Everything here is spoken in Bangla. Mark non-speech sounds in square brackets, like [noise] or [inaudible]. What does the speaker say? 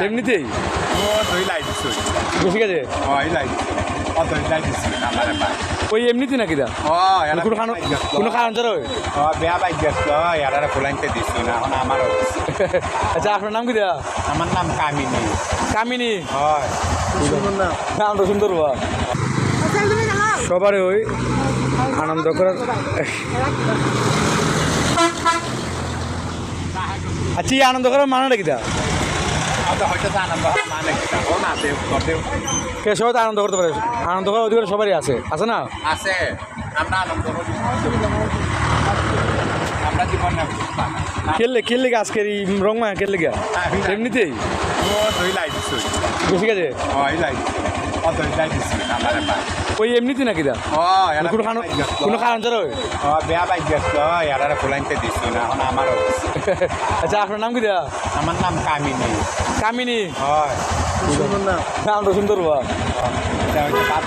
এমনিতেই? আমারে ওই এমনিতে নাকি মানে বেয়া দিছো না আপনার নাম কি আমার নাম কামিনী। কামিনী হয় সুন্দর ওই আনন্দ করার আচ্ছা আনন্দ করার মানে কি দা? কে সবাই তো আনন্দ করতে পারে? আনন্দ করার অধিকার সবারই আছে। আছে না? আছে। আমরা আনন্দ করি। আমরা জীবন খেললে খেললে আজকের এই রং মায়া খেললে গা এমনিতেই? ঠিক দই আমারে ওই এমনিতে নাকি দা? কোনো কারণ কোনো কারণ ছাড়া বেয়া বাই গেছ। ইয়ারা ফুলাইতে দিছো না এখন আমারও [laughs] আচ্ছা আপনার নাম কি দা? আমার নাম কামিনী। কামিনী? হয়। নামটা সুন্দর বা এটা হচ্ছে বাদ